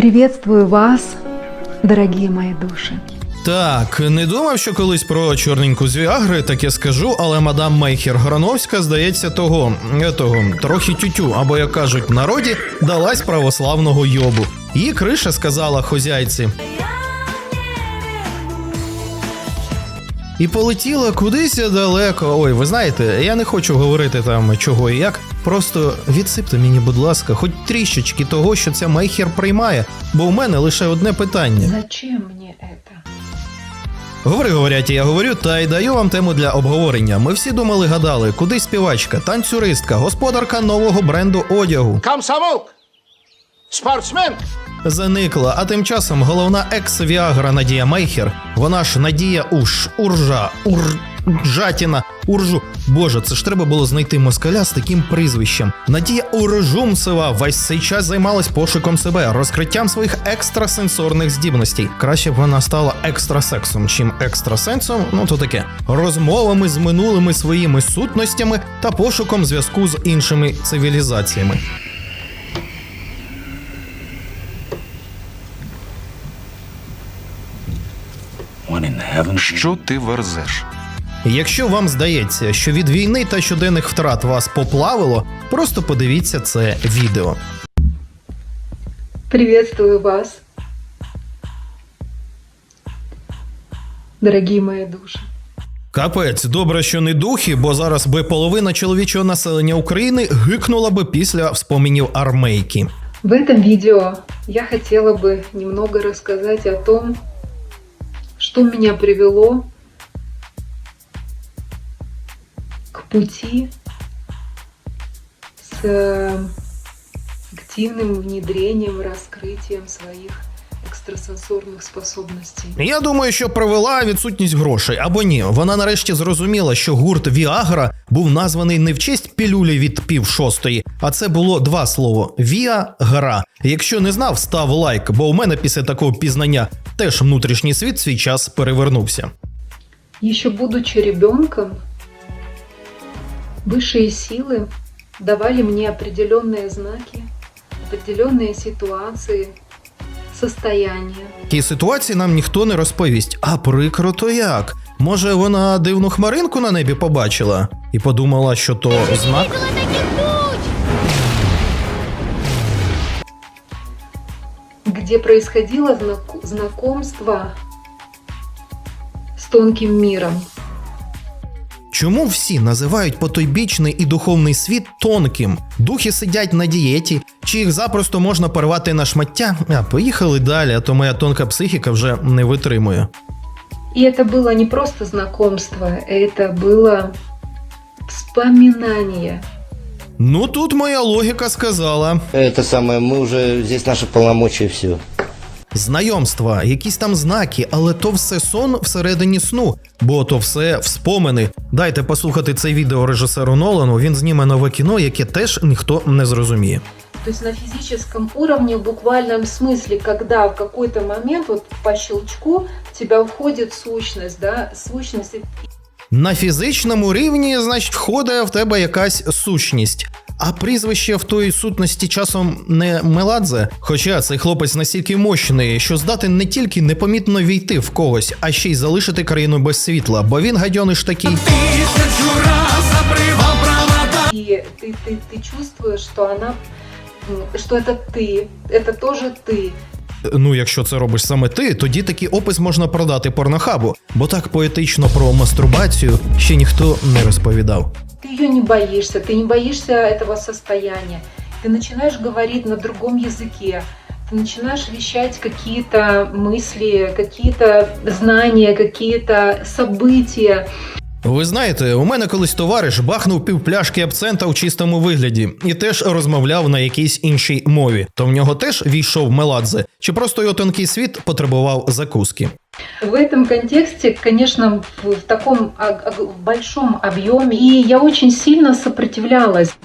Приветствую вас, дорогие мои души. Так, не думав, що колись про чорненьку з Віагри таке скажу, але мадам Мейхер Грановська, здається, того, е, того, трохи тютю, або як кажуть народі, далась православного йобу. Її криша сказала хозяйці. І полетіла кудись далеко. Ой, ви знаєте, я не хочу говорити там чого і як. Просто відсипте мені, будь ласка, хоч трішечки того, що ця Мейхер приймає, бо у мене лише одне питання. Зачем мне это? Говори, говорять, я говорю, та й даю вам тему для обговорення. Ми всі думали, гадали, куди співачка, танцюристка, господарка нового бренду одягу Комсомолк! Спортсмен! заникла. А тим часом головна екс-віагра Надія Мейхер, вона ж Надія Уш, Уржа, Уржатіна, Уржу. Боже, це ж треба було знайти москаля з таким прізвищем. Надія Уржумцева весь цей час займалась пошуком себе, розкриттям своїх екстрасенсорних здібностей. Краще б вона стала екстрасексом, чим екстрасенсом, ну то таке, розмовами з минулими своїми сутностями та пошуком зв'язку з іншими цивілізаціями. Що ти верзеш? Якщо вам здається, що від війни та щоденних втрат вас поплавило, просто подивіться це відео. Приветствую вас, дорогие мои души. Капець, добре, що не духи, бо зараз би половина чоловічого населення України гикнула би після вспомінів армейки. В этом видео я хотела бы немного рассказать о том, что меня привело к пути с э, активным внедрением, раскрытием своих экстрасенсорных способностей. Я думаю, що привела відсутність грошей або ні. Вона нарешті зрозуміла, що гурт Віагра був названий не в честь пілюлі від пів шостої, а це було два слова Віагра. Якщо не знав, став лайк, бо у мене після такого пізнання теж внутрішній світ свій час перевернувся. Еще будучи ребенком, высшие силы давали мне определенные знаки, определенные ситуации, состояния. Ті ситуації нам ніхто не розповість. А прикро то як? Може, вона дивну хмаринку на небі побачила і подумала, що то знак. где происходило знак- знакомство с тонким миром. Чому всі називають потойбічний і духовний світ тонким? Духи сидять на дієті, чи їх запросто можна порвати на шмаття? А поїхали далі, а то моя тонка психіка вже не витримує. И это было не просто знакомство, это было вспоминание. Ну тут моя логіка сказала. Это самое, мы уже здесь наши полномочия все. Знайомства, якісь там знаки, але то все сон всередині сну, бо то все вспомини. Дайте послухати це відео режисеру Нолану. Він зніме нове кіно, яке теж ніхто не зрозуміє. То есть на физическом уровне, в буквальном смысле, когда в какой-то момент вот по щелчку в тебя входит сущность, да, сущность, и На фізичному рівні, значить, входить в тебе якась сущність. А прізвище в тої сутності часом не Меладзе. Хоча цей хлопець настільки мощний, що здатен не тільки непомітно війти в когось, а ще й залишити країну без світла, бо він гадьониш такий. И ты, ты, ты чувствуешь, что она, м, что это ты, это тоже ты. Ну, якщо це робиш саме ти, тоді такий опис можна продати порнохабу, бо так поетично про мастурбацію ще ніхто не розповідав. Ты ее не боишься, ты не боишься этого состояния. Ты начинаешь говорить на другом языке, ты начинаешь вещать какие-то мысли, какие-то знания, какие-то события. Ви знаєте, у мене колись товариш бахнув півпляшки абсента у чистому вигляді і теж розмовляв на якійсь іншій мові. То в нього теж війшов Меладзе, чи просто його тонкий світ потребував закуски. В этом контексте, конечно, в, в таком а- а- в большом объеме, и я очень сильно сопротивлялась.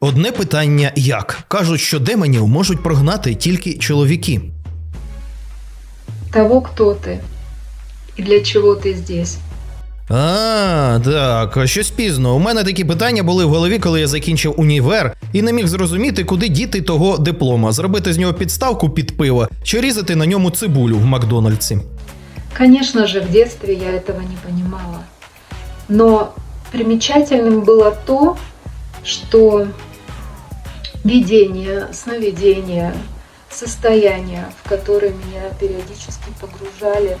Одне питання як кажуть, що демонів можуть прогнати тільки чоловіки. того, кто ты и для чего ты здесь. А, так, щось пізно. У мене такі питання були в голові, коли я закінчив універ і не міг зрозуміти, куди діти того диплома, зробити з нього підставку під пиво чи різати на ньому цибулю в Макдональдсі. Конечно же, в детстве я этого не понимала. Но примечательным было то, что видение, сновидение, состояние, в которое меня периодически погружали,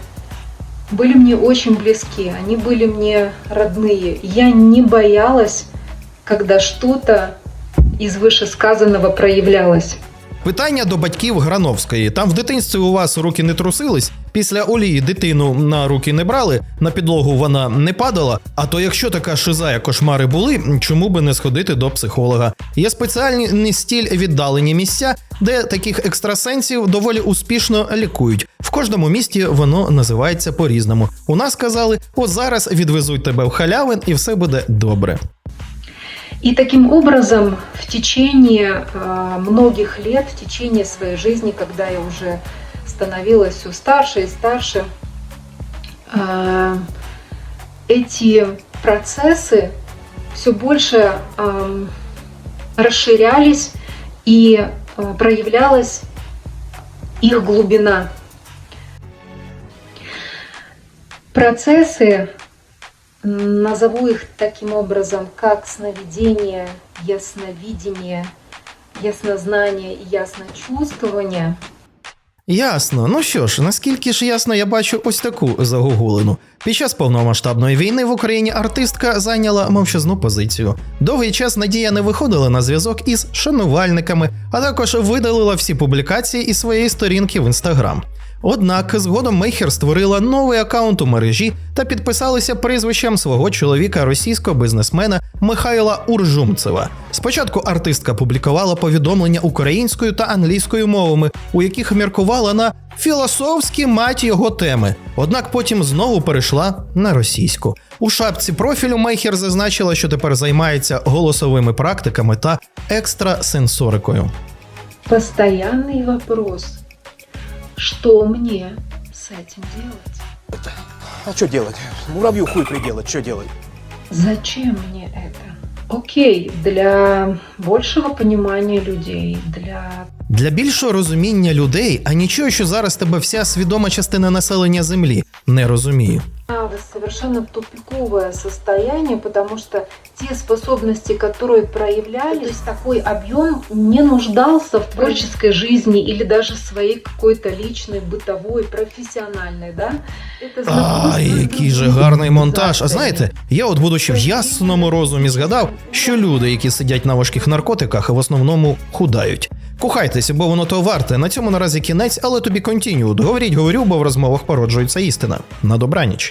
были мне очень близки, они были мне родные. Я не боялась, когда что-то из вышесказанного проявлялось. Питання до батьків Грановської. Там в дитинстві у вас руки не трусились, після олії дитину на руки не брали, на підлогу вона не падала. А то якщо така шиза, як кошмари були, чому би не сходити до психолога? Є спеціальні не стіль віддалені місця, де таких екстрасенсів доволі успішно лікують. В кожному місті воно називається по-різному. У нас казали: о, зараз відвезуть тебе в халявин, і все буде добре. И таким образом в течение э, многих лет, в течение своей жизни, когда я уже становилась все старше и старше, э, эти процессы все больше эм, расширялись и э, проявлялась их глубина. Процессы Назову их таким образом, как сновидение, ясновидение, яснознание и ясночувствование. Ясно. Ну що ж, наскільки ж ясно я бачу ось таку загогулину. Під час повномасштабної війни в Україні артистка зайняла мовчазну позицію. Довгий час Надія не виходила на зв'язок із шанувальниками, а також видалила всі публікації із своєї сторінки в інстаграм. Однак згодом Мейхер створила новий аккаунт у мережі та підписалася прізвищем свого чоловіка російського бізнесмена Михайла Уржумцева. Спочатку артистка публікувала повідомлення українською та англійською мовами, у яких міркувала на філософські мать його теми. Однак потім знову перейшла на російську. У шапці профілю Мейхер зазначила, що тепер займається голосовими практиками та екстрасенсорикою. Постоянный вопрос, что мне с этим делать? А что делать? Муравью хуй приделать, что делать? Зачем мне это? Окей, для большего понимания людей, для Для більшого розуміння людей, а нічого, що зараз тебе вся свідома частина населення землі не розуміє А, совершенно тупиковое состояние, потому что те способности, которые проявляли, то есть такой объем не нуждался в творческой жизни или даже своей какой-то личной, бытовой, профессиональной, да? Это знакомство Ай, с який же другими гарний монтаж. А цивилизациями. знаєте, я, от будучи в ясному розумі, згадав, що люди, які сидять на важких наркотиках, в основному худають. Кохайтеся, бо воно то варте. На цьому наразі кінець, але тобі континю. Говоріть, говорю, бо в розмовах породжується істина. На добраніч.